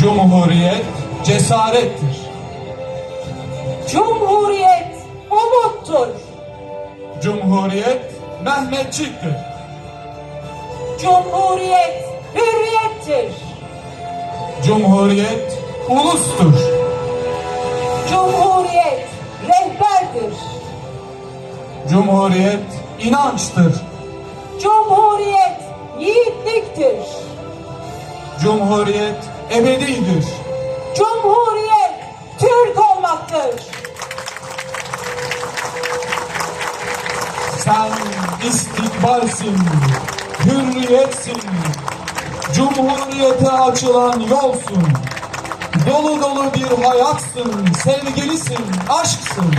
Cumhuriyet cesarettir. Cumhuriyet umuttur. Cumhuriyet Mehmetçiktir. Cumhuriyet hürriyettir. Cumhuriyet ulustur. Cumhuriyet rehberdir. Cumhuriyet inançtır. Cumhuriyet ebedidir. Cumhuriyet Türk olmaktır. Sen istikbalsin, hürriyetsin. Cumhuriyete açılan yolsun. Dolu dolu bir hayatsın, sevgilisin, aşksın.